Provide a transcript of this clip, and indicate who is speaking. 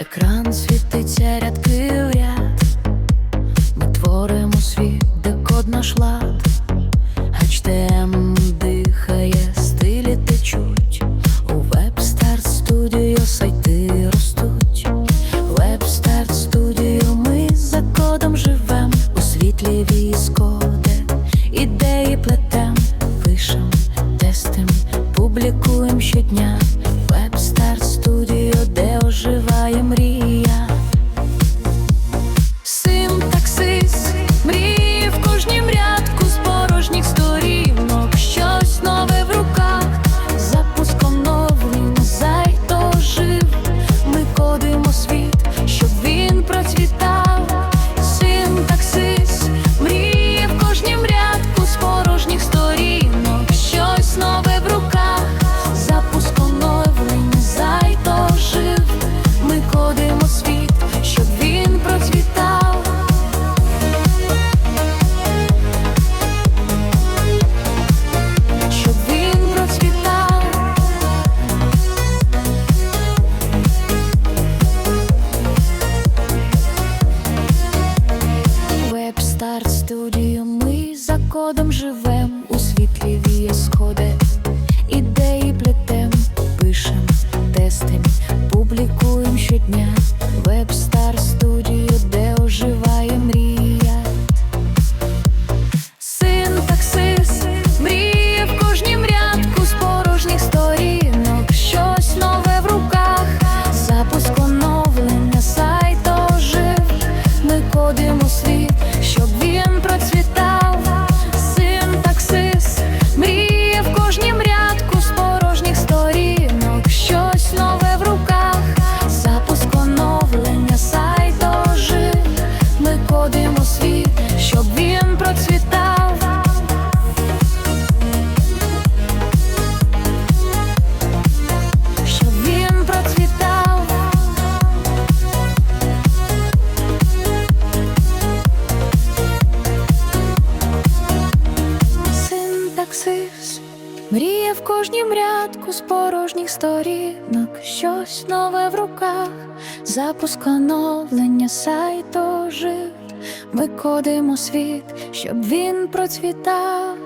Speaker 1: Екран світиться рядки в ряд. Ми творимо світ, де код наш лад. HTML дихає, стилі течуть. У Webstart Studio сайти ростуть. Webstart Studio ми за кодом живем. У світлі військоде, ідеї плетем. Пишем, тестим, публікуєм щодня. Webstart Studio, де оживає кодом живем у світлі віє сходи, ідеї плетем, пишем, тестим, публікуємо щодня. Webstart мріє в кожнім рядку з порожніх сторінок, щось нове в руках, запуск оновлення, сайту ожив. Ми кодимо світ, щоб він процвітав.